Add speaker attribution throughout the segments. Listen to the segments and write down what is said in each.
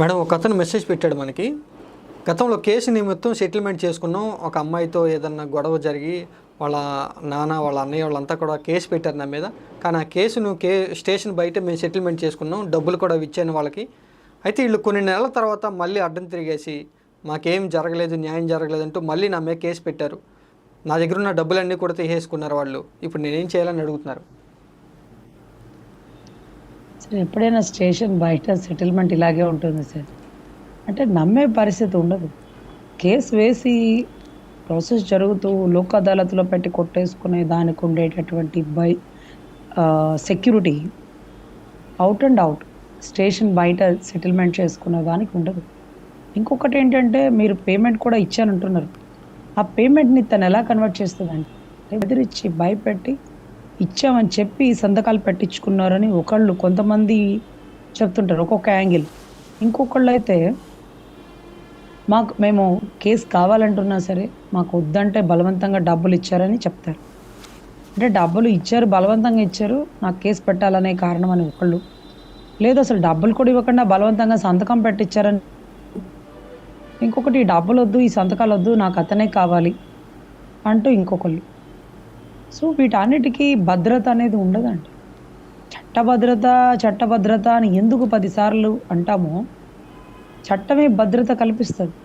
Speaker 1: Madam ఒక అతను message పెట్టాడు మనకి. గతంలో కేసు నిమిత్తం సెటిల్మెంట్ చేసుకున్నాం. ఒక అమ్మాయితో ఏదన్నా గొడవ జరిగి వాళ్ళ నాన్న వాళ్ళ అన్నయ్య వాళ్ళంతా కూడా కేసు పెట్టారు నా మీద. కానీ ఆ కేసును కే స్టేషన్ బయట మేము సెటిల్మెంట్ చేసుకున్నాం. డబ్బులు కూడా ఇచ్చాను వాళ్ళకి. అయితే వీళ్ళు కొన్ని నెలల తర్వాత మళ్ళీ అడ్డం తిరిగేసి మాకేం జరగలేదు న్యాయం జరగలేదు అంటూ మళ్ళీ నా మీద కేసు పెట్టారు. నా దగ్గర ఉన్న డబ్బులన్నీ కూడా తీసేసుకున్నారు వాళ్ళు. ఇప్పుడు నేనేం చేయాలని అడుగుతున్నారు?
Speaker 2: సార్ ఎప్పుడైనా స్టేషన్ బయట సెటిల్మెంట్ ఇలాగే ఉంటుంది సార్ అంటే నమ్మే పరిస్థితి ఉండదు. కేసు వేసి ప్రాసెస్ జరుగుతూ లోక్ అదాలత్లో పెట్టి కొట్టేసుకునే దానికి ఉండేటటువంటి by security out and out station బయట సెటిల్మెంట్ చేసుకునే దానికి ఉండదు. ఇంకొకటి ఏంటంటే మీరు పేమెంట్ కూడా ఇచ్చానంటున్నారు. ఆ పేమెంట్ని తను ఎలా కన్వర్ట్ చేస్తుందండి బెదిరించి భయపెట్టి ఇచ్చామని చెప్పి సంతకాలు పెట్టించుకున్నారని ఒకళ్ళు కొంతమంది చెప్తుంటారు ఒక్కొక్క యాంగిల్. ఇంకొకళ్ళు అయితే మాకు మేము కేసు కావాలంటున్నా సరే మాకు వద్దంటే బలవంతంగా డబ్బులు ఇచ్చారని చెప్తారు. అంటే డబ్బులు ఇచ్చారు బలవంతంగా ఇచ్చారు నాకు కేసు పెట్టాలనే కారణం అని ఒకళ్ళు. లేదు అసలు డబ్బులు కూడా ఇవ్వకుండా బలవంతంగా సంతకం పెట్టించారని ఇంకొకటి ఈ డబ్బులు వద్దు ఈ సంతకాలు వద్దు నాకు అతనే కావాలి అంటూ ఇంకొకళ్ళు. సో వీటన్నిటికీ భద్రత అనేది ఉండదండి. చట్టభద్రత చట్టభద్రత అని ఎందుకు పదిసార్లు అంటామో చట్టమే భద్రత కల్పిస్తుంది.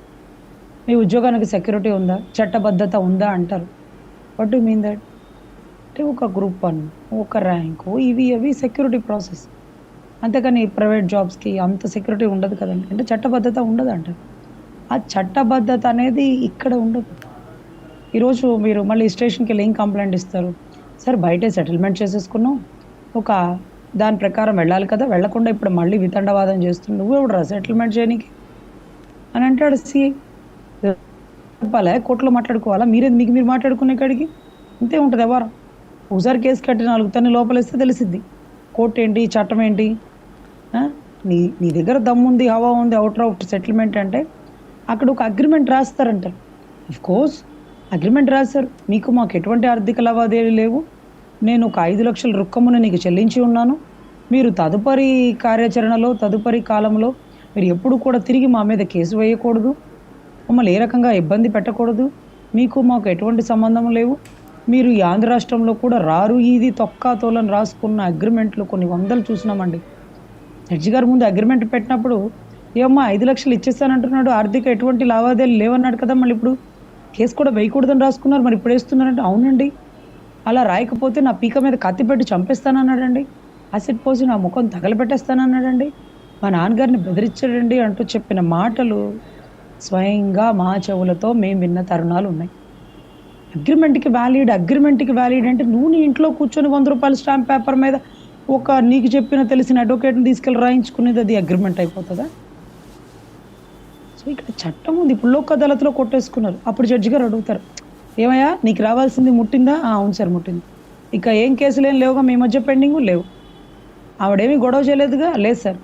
Speaker 2: మీ ఉద్యోగానికి సెక్యూరిటీ ఉందా? చట్టబద్ధత ఉందా అంటారు. వాట్ మీన్ దట్ అంటే ఒక గ్రూప్ వన్ ఒక ర్యాంకు ఇవి అవి సెక్యూరిటీ ప్రాసెస్. అంతేకాని ప్రైవేట్ జాబ్స్కి అంత సెక్యూరిటీ ఉండదు కదండి. అంటే చట్టబద్ధత ఉండదు అంటారు ఆ చట్టబద్ధత అనేది ఇక్కడ ఉండదు. ఈరోజు మీరు మళ్ళీ స్టేషన్కి వెళ్ళి ఏం కంప్లైంట్ ఇస్తారు? సార్ బయటే సెటిల్మెంట్ చేసేసుకున్నాం. ఒక దాని ప్రకారం వెళ్ళాలి కదా వెళ్ళకుండా ఇప్పుడు మళ్ళీ వితండవాదం చేస్తుంది. నువ్వు ఎవడరా సెటిల్మెంట్ చేయనీకి? అని అంటాడు సి. చెప్పాలా? కోర్టులో మాట్లాడుకోవాలా? మీరే మీకు మీరు మాట్లాడుకునే కాడికి? అంతే ఉంటుంది ఎవరు ఒకసారి కేసు కట్టి నాలుగు తన్ని లోపలేస్తే తెలిసిద్ది. కోర్టు ఏంటి చట్టం ఏంటి? నీ నీ దగ్గర దమ్ముంది హవా ఉంది అవుట్ ఆఫ్ సెటిల్మెంట్ అంటే అక్కడ ఒక అగ్రిమెంట్ రాస్తారంటారు. అఫ్ కోర్స్ అగ్రిమెంట్ రాశారు మీకు మాకు ఎటువంటి ఆర్థిక లావాదేవీలు లేవు. నేను ఒక ఐదు లక్షల రుక్కమును నీకు చెల్లించి ఉన్నాను. మీరు తదుపరి కార్యాచరణలో తదుపరి కాలంలో మీరు ఎప్పుడు కూడా తిరిగి మా మీద కేసు వేయకూడదు. మమ్మల్ని ఏ రకంగా ఇబ్బంది పెట్టకూడదు. మీకు మాకు ఎటువంటి సంబంధం లేవు. మీరు ఈ ఆంధ్ర రాష్ట్రంలో కూడా రారు ఇది తొక్కా తోలని రాసుకున్న అగ్రిమెంట్లు కొన్ని వందలు చూసినామండి. జడ్జి గారి ముందు అగ్రిమెంట్ పెట్టినప్పుడు ఏమ్మా ఐదు లక్షలు ఇచ్చేస్తానంటున్నాడు. ఆర్థిక ఎటువంటి లావాదేవీలు లేవన్నాడు కదా మళ్ళీ ఇప్పుడు. కేసు కూడా వేయకూడదని రాసుకున్నారు. మరి ఇప్పుడు వేస్తున్నారంటే అవునండి. అలా రాయకపోతే నా పీక మీద కత్తి పెట్టి చంపేస్తానన్నాడండి. అసిడ్ పోసి నా ముఖం తగలబెట్టేస్తానన్నాడండి. మా నాన్నగారిని బెదిరించాడండి అంటూ చెప్పిన మాటలు స్వయంగా మా చెవులతో మేము విన్న తరుణాలు ఉన్నాయి. అగ్రిమెంట్కి వ్యాలిడ్ అగ్రిమెంట్కి వ్యాలిడ్ అంటే నువ్వు నీ ఇంట్లో కూర్చొని వంద రూపాయల స్టాంప్ పేపర్ మీద ఒక నీకు చెప్పిన తెలిసిన అడ్వకేట్ని తీసుకెళ్ళి రాయించుకునేది అది అగ్రిమెంట్ అయిపోతుందా? సో ఇక్కడ చట్టం ఉంది. ఇప్పుడు లోక్ అదాలత్లో కొట్టేసుకున్నారు. అప్పుడు జడ్జి గారు అడుగుతారు ఏమయ్యా నీకు రావాల్సింది ముట్టిందా? అవును సార్ ముట్టింది. ఇక ఏం కేసులు ఏం లేవుగా మీ మధ్య పెండింగ్ లేవు. ఆవిడేమీ గొడవ చేయలేదుగా? లేదు సార్.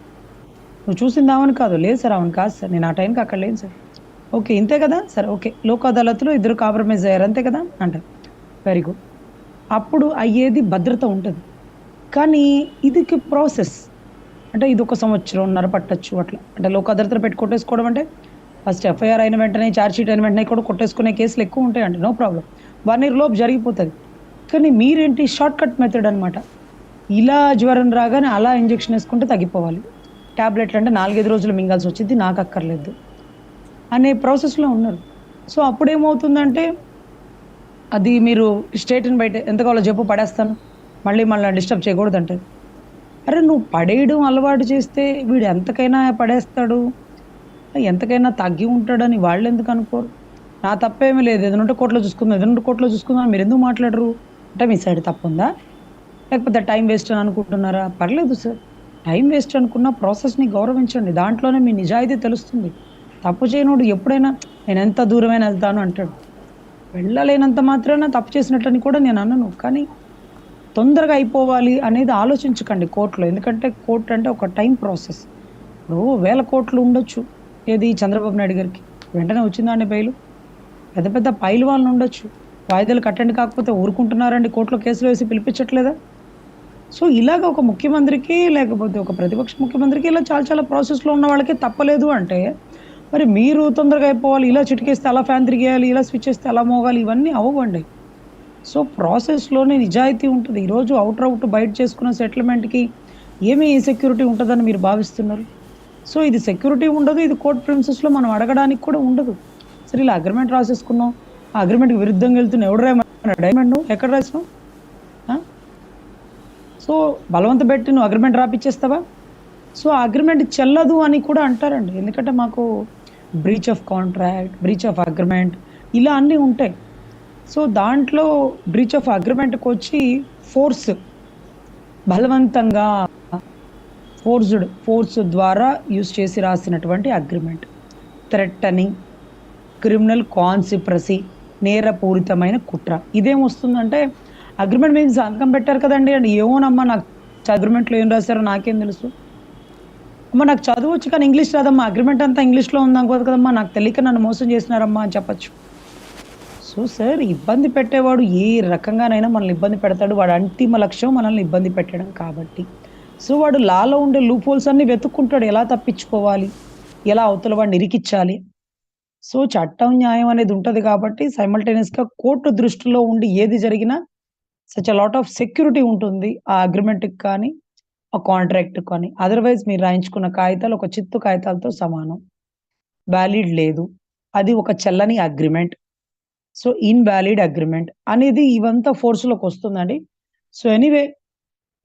Speaker 2: నువ్వు చూసింది ఆమెను కాదు. లేదు సార్ ఆమెను కాదు సార్. నేను ఆ టైంకి అక్కడ లేను సార్. ఓకే ఇంతే కదా? Sir okay. లోక్ అదాలత్లో ఇద్దరు కాంప్రమైజ్ అయ్యారు. అంతే కదా? అంటారు. Very good. అప్పుడు అయ్యేది భద్రత ఉంటుంది. కానీ ఇదికి ప్రాసెస్. అంటే ఇది ఒక సంవత్సరంన్నర పట్టచ్చు అట్లా. అంటే లోక్ అదాలత్లో పెట్టి కొట్టేసుకోవడం అంటే ఫస్ట్ ఎఫ్ఐఆర్ అయిన వెంటనే ఛార్జ్షీట్ అయిన వెంటనే కూడా కొట్టేసుకునే కేసులు ఎక్కువ ఉంటాయండి నో ప్రాబ్లం వన్ ఇయర్ లోపు జరిగిపోతుంది. కానీ మీరేంటి షార్ట్ కట్ మెథడ్ అనమాట ఇలా జ్వరం రాగానే అలా ఇంజెక్షన్ వేసుకుంటే తగ్గిపోవాలి. ట్యాబ్లెట్లు అంటే నాలుగైదు రోజులు మింగాల్సి వచ్చింది నాకు అక్కర్లేదు అనే ప్రాసెస్లో ఉన్నారు. సో అప్పుడు ఏమవుతుందంటే అది మీరు స్టేట్ని బయట ఎంత కావాలో చెప్పు పడేస్తాను మళ్ళీ మళ్ళీ డిస్టర్బ్ చేయకూడదంటే అరే నువ్వు పడేయడం అలవాటు చేస్తే వీడు ఎంతకైనా పడేస్తాడు. ఎంతకైనా తగ్గి ఉంటాడని వాళ్ళు ఎందుకు అనుకోరు? నా తప్పేమీ లేదు. ఏదైనా కోట్లో చూసుకుందాం. ఏదైనా కోట్లో చూసుకుందాం మీరు ఎందుకు మాట్లాడరు? అంటే మీ సైడ్ తప్పుందా? లేకపోతే టైం వేస్ట్ అని అనుకుంటున్నారా? పర్లేదు సార్. టైం వేస్ట్ అనుకున్న ప్రాసెస్ని గౌరవించండి. దాంట్లోనే మీ నిజాయితీ తెలుస్తుంది. తప్పు చేయనోడు ఎప్పుడైనా నేను ఎంత దూరమైనా వెళ్తాను అంటాడు. వెళ్ళలేనంత మాత్రాన తప్పు చేసినట్లని కూడా నేను అనను. కానీ తొందరగా అయిపోవాలి అనేది ఆలోచించకండి కోర్టులో. ఎందుకంటే కోర్టు అంటే ఒక టైం ప్రాసెస్. ఇప్పుడు వేల కోట్లు ఉండొచ్చు. ఏది? చంద్రబాబు నాయుడు గారికి. వెంటనే వచ్చిందా అండి బయలు? పెద్ద పెద్ద పైలు వాళ్ళు ఉండొచ్చు. వాయిదాలు కట్టండి కాకపోతే ఊరుకుంటున్నారండి. కోర్టులో కేసులు వేసి పిలిపించట్లేదా? సో ఇలాగ ఒక ముఖ్యమంత్రికి లేకపోతే ఒక ప్రతిపక్ష ముఖ్యమంత్రికి ఇలా చాలా చాలా ప్రాసెస్లో ఉన్న వాళ్ళకి తప్పలేదు అంటే మరి మీరు తొందరగా అయిపోవాలి. ఇలా చిటికేస్తే అలా ఫ్యాన్ తిరిగేయాలి ఇలా స్విచ్ చేస్తే అలా మోగాలి ఇవన్నీ అవ్వండి. సో ప్రాసెస్లోనే నిజాయితీ ఉంటుంది. ఈరోజు అవుట్ అవుట్ బయట చేసుకున్న సెటిల్మెంట్కి ఏమి సెక్యూరిటీ ఉంటుందని మీరు భావిస్తున్నారు? సో ఇది సెక్యూరిటీ ఉండదు ఇది కోర్ట్ ప్రిన్సెస్లో మనం అడగడానికి కూడా ఉండదు. సరే ఇలా అగ్రిమెంట్ రాసేసుకున్నాం. ఆ అగ్రిమెంట్కి విరుద్ధంగా వెళ్తున్న ఎవడు రాయమన్నా డైమండ్ నువ్వు? ఎక్కడ రాసినావు? సో బలవంత పెట్టి నువ్వు అగ్రిమెంట్ రాపిచ్చేస్తావా? సో ఆ అగ్రిమెంట్ చెల్లదు అని కూడా అంటారండి. ఎందుకంటే మాకు breach of contract breach of agreement ఇలా అన్నీ ఉంటాయి. సో దాంట్లో బ్రీచ్ ఆఫ్ అగ్రిమెంట్కి వచ్చి ఫోర్స్ బలవంతంగా ఫోర్స్డ్ ఫోర్స్ ద్వారా యూజ్ చేసి రాసినటువంటి అగ్రిమెంట్. థ్రెట్ అని క్రిమినల్ కాన్సిప్రసీ నేరపూరితమైన కుట్ర. ఇదేం వస్తుందంటే అగ్రిమెంట్ మీద సంతకం పెట్టారు కదండి అండి ఏమోనమ్మా నాకు అగ్రిమెంట్లో ఏం రాశారో నాకేం తెలుసు. అమ్మ నాకు చదువు వచ్చి కానీ ఇంగ్లీష్ రాదమ్మా. అగ్రిమెంట్ అంతా ఇంగ్లీష్లో ఉందనుకోదు కదమ్మా. నాకు తెలియక నన్ను మోసం చేసినారమ్మా అని చెప్పచ్చు. సో సార్ ఇబ్బంది పెట్టేవాడు ఏ రకంగానైనా మనల్ని ఇబ్బంది పెడతాడు. వాడు అంతిమ లక్ష్యం మనల్ని ఇబ్బంది పెట్టడం కాబట్టి. సో వాడు లాలో ఉండే లూప్ హోల్స్ అన్ని వెతుక్కుంటాడు. ఎలా తప్పించుకోవాలి? ఎలా అవతల వాడిని ఇరికిచ్చాలి? సో చట్టం న్యాయం అనేది ఉంటుంది కాబట్టి సైమల్టేనియస్గా కోర్టు దృష్టిలో ఉండి ఏది జరిగినా such a lot of security ఉంటుంది. ఆ అగ్రిమెంట్కి కానీ ఆ కాంట్రాక్ట్ కానీ. అదర్వైజ్ మీరు రాయించుకున్న కాగితాలు ఒక చిత్తు కాగితాలతో సమానం. వ్యాలిడ్ లేదు. అది ఒక చెల్లని అగ్రిమెంట్ సో ఇన్వాలిడ్ అగ్రిమెంట్ అనేది ఇవంతా ఫోర్స్లోకి వస్తుందండి. సో ఎనీవే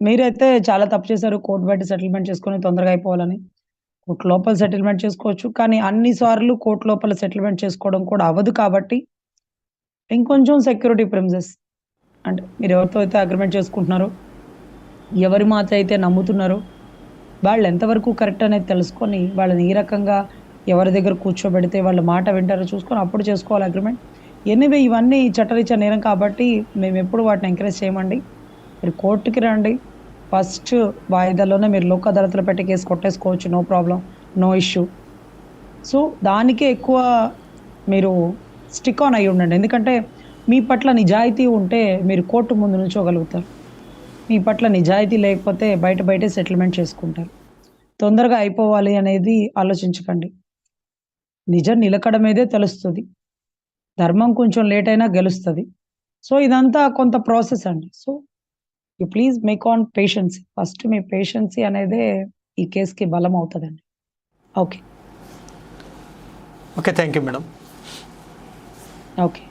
Speaker 2: మీరైతే చాలా తప్పు చేశారు. కోర్టు బయట సెటిల్మెంట్ చేసుకొని తొందరగా అయిపోవాలని. కోర్టు లోపల సెటిల్మెంట్ చేసుకోవచ్చు. కానీ అన్ని సార్లు కోర్టు లోపల సెటిల్మెంట్ చేసుకోవడం కూడా అవ్వదు కాబట్టి ఇంకొంచెం సెక్యూరిటీ ప్రిమిసెస్. అంటే మీరు ఎవరితో అయితే అగ్రిమెంట్ చేసుకుంటున్నారో ఎవరి మాట అయితే నమ్ముతున్నారో వాళ్ళు ఎంతవరకు కరెక్ట్ అనేది తెలుసుకొని వాళ్ళని ఈ రకంగా ఎవరి దగ్గర కూర్చోబెడితే వాళ్ళ మాట వింటారో చూసుకొని అప్పుడు చేసుకోవాలి అగ్రిమెంట్. ఎనివే ఇవన్నీ చట్టరీచ నేరం కాబట్టి మేము ఎప్పుడు వాటిని ఎంకరేజ్ చేయమండి. మీరు కోర్టుకి రండి. ఫస్ట్ వాయిదాలోనే మీరు లోక్ అదాలత్లో పెట్టి case కొట్టేసుకోవచ్చు. No problem no issue. So దానికే ఎక్కువ మీరు స్టిక్ ఆన్ అయి ఉండండి. ఎందుకంటే మీ పట్ల నిజాయితీ ఉంటే మీరు కోర్టు ముందు నుంచోగలుగుతారు మీ పట్ల నిజాయితీ లేకపోతే బయట బయటే సెటిల్మెంట్ చేసుకుంటారు. తొందరగా అయిపోవాలి అనేది ఆలోచించకండి. నిజం నిలకడమేదే తెలుస్తుంది. ధర్మం కొంచెం లేట్ అయినా గెలుస్తుంది. సో ఇదంతా కొంత ప్రాసెస్ అండి. So you please make on patience first me patience అనేదే ఈ కేసుకి బలం అవుతుందండి. Okay
Speaker 1: okay thank you madam
Speaker 2: okay